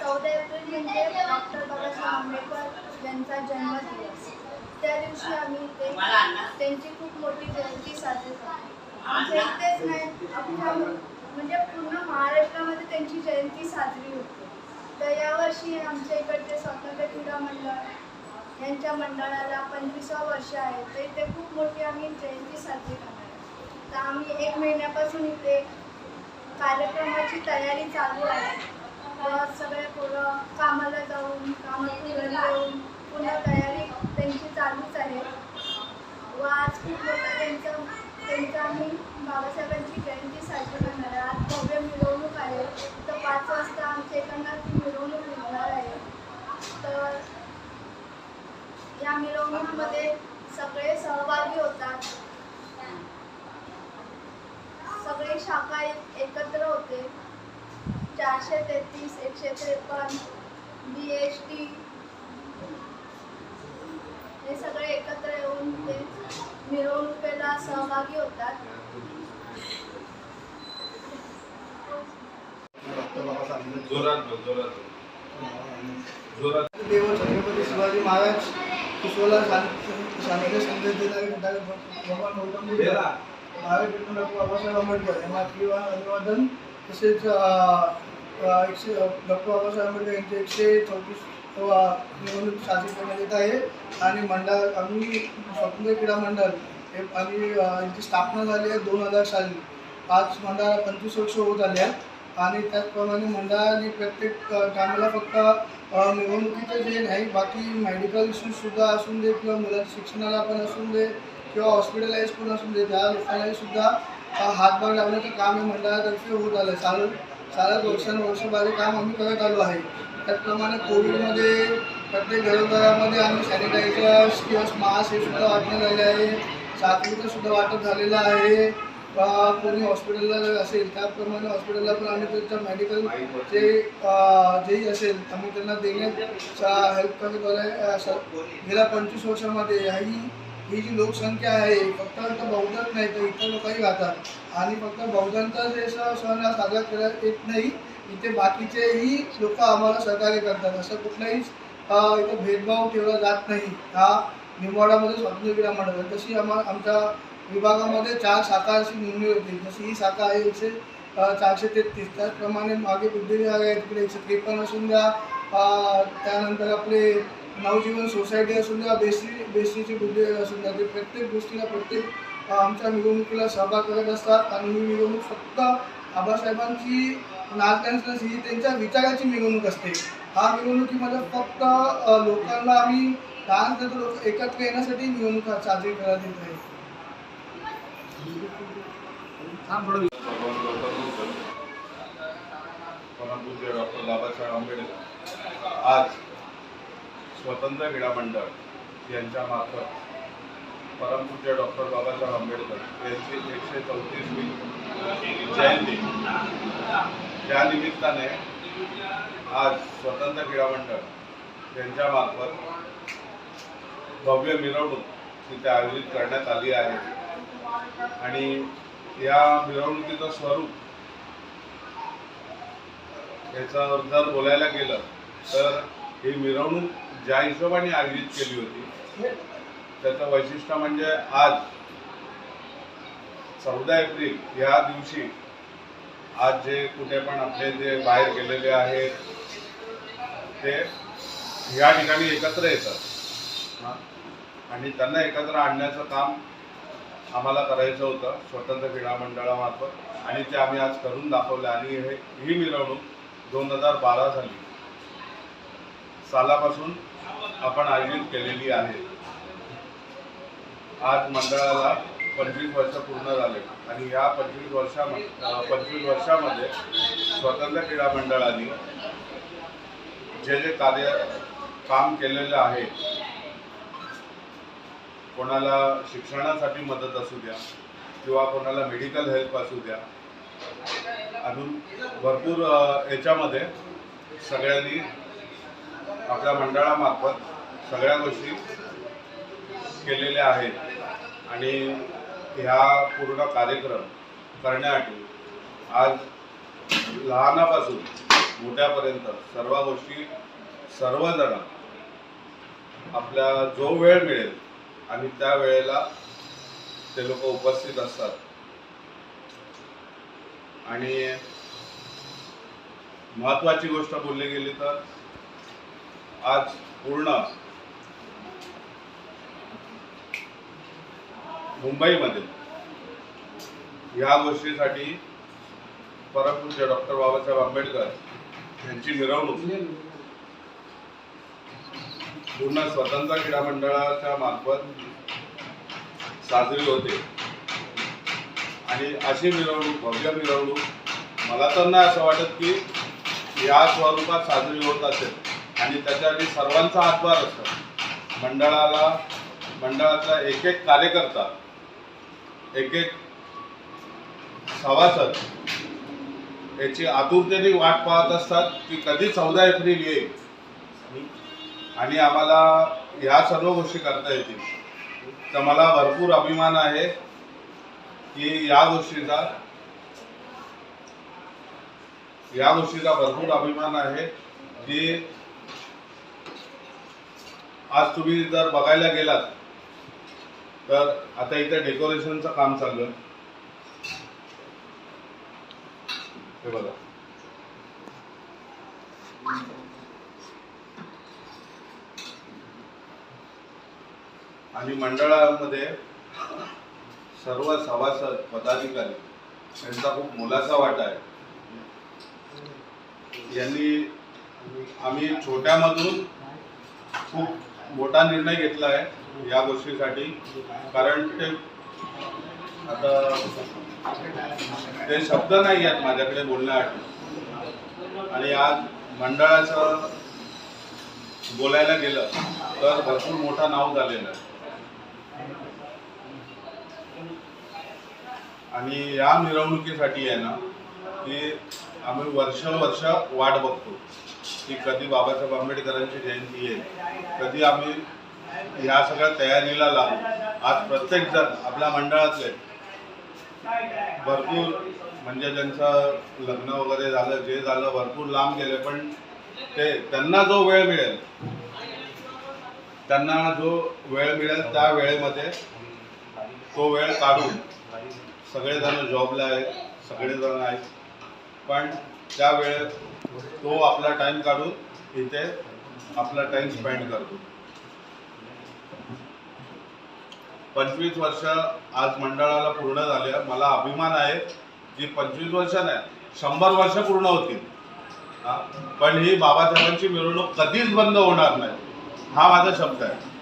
चौदा एप्रिल म्हणजे डॉक्टर बाबासाहेब आंबेडकर यांचा जन्मदिवस. त्या दिवशी आम्ही ते त्यांची खूप मोठी जयंती साजरी करतो. आमच्या इथेच नाही अख्ख्या म्हणजे पूर्ण महाराष्ट्रामध्ये त्यांची जयंती साजरी होते. तर यावर्षी आमच्या इकडचे स्वातंत्र्य क्रीडा मंडळ यांच्या मंडळाला पंचवीसावं वर्ष आहे. तर इथे खूप मोठी आम्ही जयंती साजरी करणार आहे. तर आम्ही एक महिन्यापासून इथे कार्यक्रमाची तयारी चालू आहे. व सगळे पोरं कामाला जाऊन कामातून घरी येऊन पुन्हा तयारी त्यांची चालूच आहे. व आज खूप मोठा त्यांचं त्यांचं आम्ही बाबासाहेबांची जयंती साजरी करणार आहे आज भव्य मिरवणूक आहे तर पाच वाजता आमच्या इकडनं ती मिरवणूक निघणार आहे तर या मिरवणुकीमध्ये सगळे सहभागी होतात सगळे शाखा एक- एकत्र होते चारशे तेहतीस एकशे त्रेपन्न बी एस टी हे सगळे एकत्र येऊन ते मिरवणुकीला सहभागी होतात. देव छत्रपती शिवाजी महाराज कुशवाला संदेश देणारे भगवान गौतम बुद्ध बाबासाहेब आंबेडकर यांना अभिवादन तसेच एकशे डॉक्टर बाबासाहेब आंबेडकर यांचे एकशे चौतीस निवडणूक साजरी करण्यात येत आहे. आणि मंडळ आम्ही स्वातंत्र्य क्रीडा मंडळ हे आणि यांची स्थापना झाली आहे दोन हजार साली. पाच मंडळाला पंचवीस वर्ष होत आले आहे आणि त्याचप्रमाणे मंडळाने प्रत्येक अ, कामाला फक्त निवडणुकीचं जे नाही बाकी मेडिकल इश्यूजसुद्धा असून दे किंवा मुलांच्या शिक्षणाला पण असून दे किंवा हॉस्पिटलाइज पण असून दे त्या लोकांनाही सुद्धा हातभार लावण्याचं काम हे मंडळातर्फे होत आलं चालू चालत वर्षानुवर्षभर हे काम आम्ही करत आलो आहे. त्याचप्रमाणे कोविडमध्ये प्रत्येक घरोघरामध्ये आम्ही सॅनिटायझर्स किंवा मास्क हे सुद्धा वाटण्यात आले आहे. साखरेचं सुद्धा वाटप झालेलं आहे. कोणी हॉस्पिटलला जर असेल त्याप्रमाणे हॉस्पिटलला पण आम्ही त्यांच्या मेडिकल जे जेही असेल आम्ही त्यांना देण्यात हेल्प करत आलो आहे गेल्या पंचवीस वर्षामध्ये याही ही जी लोकसंख्या आहे फक्त आता बौद्धच नाही तर इतर लोकही राहतात. आणि फक्त बौद्धांचा जे सण हा साजरा करण्यात येत नाही इथे बाकीचेही लोक आम्हाला सहकार्य करतात. असं कुठलाही इथं भेदभाव ठेवला जात नाही. हा निमवाडामध्ये स्वातंत्र्यवीरा क्रीडा मंडळ आहे. तशी आम्हा आमच्या विभागामध्ये चार शाखा अशी नोंदणी होती. जशी ही शाखा आहे एकशे चारशे तेहतीस. त्याचप्रमाणे मागे बुद्धी आहे तिकडे एकशे त्रेपन्न असून द्या. त्यानंतर आपले नवजीवन सोसायटी असून द्या बेसी बेसीची बुद्धी असू असून द्या ते प्रत्येक गोष्टीला प्रत्येक आमच्या मिरवणुकीला सहभाग करत असतात आणि ही निवडणूक फक्त आबासाहेबांची नाच ही त्यांच्या विचाराची मिरवणूक असते. हा मिरवणुकीमध्ये फक्त लोकांना आम्ही डान्स देतो लोक एकत्र येण्यासाठी मिरवणूक साजरी करत येत आहे. डॉक्टर बाबासाहेब आंबेडकर आज स्वतंत्र क्रीडा मंडळ यांच्या मार्फत परमपूज्य डॉक्टर बाबासाहेब आंबेडकर यांची एकशे चौतीसवी जयंती. त्या निमित्ताने आज स्वतंत्र क्रीडा मंडळ यांच्या मार्फत भव्य मिरवणूक तिथे आयोजित करण्यात आली आहे. आणि या मिरवणुकीचं स्वरूप याचं जर बोलायला गेलं तर ही मिरवणूक ज्या हिशोबाने आयोजित केली होती त्याचं वैशिष्ट्य म्हणजे आज चौदा एप्रिल या दिवशी आज जे कुठे पण आपले जे बाहेर गेलेले आहेत ते या ठिकाणी एकत्र येतात. आणि त्यांना एकत्र आणण्याचं काम आम्हाला करायचं होतं स्वतंत्र क्रीडा मंडळामार्फत आणि ते आम्ही आज करून दाखवलं. आणि हे ही मिरवणूक दोन हजार बारा साली सालापासून आपण आयोजित केलेली आहे. आज मंडळाला पंचवीस वर्ष पूर्ण झाले आणि या पंचवीस वर्षामध्ये पंचवीस वर्षामध्ये स्वतंत्र क्रीडा मंडळाने जे जे कार्य काम केलेलं आहे कोणाला शिक्षणासाठी मदत असू द्या किंवा कोणाला मेडिकल हेल्प असू द्या अजून भरपूर याच्यामध्ये सगळ्यांनी आपल्या मंडळामार्फत सगळ्या गोष्टी केलेल्या आहेत. आणि ह्या पूर्ण कार्यक्रम करण्यासाठी आज लहानापासून मोठ्यापर्यंत सर्व गोष्टी सर्वजण आपल्या जो वेळ मिळेल आणि त्या वेळेला ते लोक उपस्थित असतात. आणि महत्त्वाची गोष्ट बोलली गेली तर आज पूर्ण मुंबईमध्ये. ह्या गोष्टीसाठी परमपूज्य डॉक्टर बाबासाहेब आंबेडकर यांची मिरवणूक. पूर्ण स्वतंत्र क्रीडा मंडळाच्या मार्फत साजरी होते. आणि अशी मिरवणूक भव्य मिरवणूक मला तर नाही असं वाटत की या स्वरूपात साजरी होत असेल. आणि त्याच्यासाठी सर्वांचा हातभार असतो. मंडळाला मंडळातला एक एक कार्यकर्ता एक एक सभासद याची आतुरतेने वाट पाहत असतात की कधी चौदा एप्रिल येईल. आणि आम्हाला ह्या सर्व गोष्टी करता येतील. तर मला भरपूर अभिमान आहे की या गोष्टीचा या गोष्टीचा भरपूर अभिमान आहे की आज तुम्ही जर बघायला गेलात तर आता इथे डेकोरेशनचं काम चाललं हे बघा. आणि मंडळामध्ये सर्व सभासद पदाधिकारी यांचा खूप मोलाचा वाटा आहे. यांनी आम्ही छोट्यामधून खूप मोठा निर्णय घेतला आहे. या गोष्टीसाठी. कारण ते आता ते शब्द नाही आहेत माझ्याकडे बोलण्यासाठी आणि आज मंडळाचं बोलायला गेलं तर भरपूर मोठं नाव झालेलं आहे. आणि या मिरवणुकीसाठी आहे ना की आम्ही वर्ष वर्ष वाट बघतो की कधी बाबासाहेब आंबेडकरांची जयंती येईल कधी आम्ही या सगळ्या तयारीला लागू आज प्रत्येक जण आपल्या मंडळातले भरपूर म्हणजे ज्यांचं लग्न वगैरे झालं जे झालं भरपूर लांब गेले पण ते त्यांना जो वेळ मिळेल त्यांना जो वेळ मिळेल त्या वेळेमध्ये तो वेळ काढून सगळेजण जॉबला आहेत सगळेजण आहेत. पण त्या वेळेत तो आपला टाइम काढून इथे आपला टाइम स्पेंड करतो. पंचवीस वर्ष आज मंडळाला पूर्ण झाले मला अभिमान आहे की पंचवीस वर्ष नाही शंभर वर्ष पूर्ण होतील. पण ही बाबासाहेबांची मिरवणूक कधीच बंद होणार नाही. हा माझा शब्द आहे.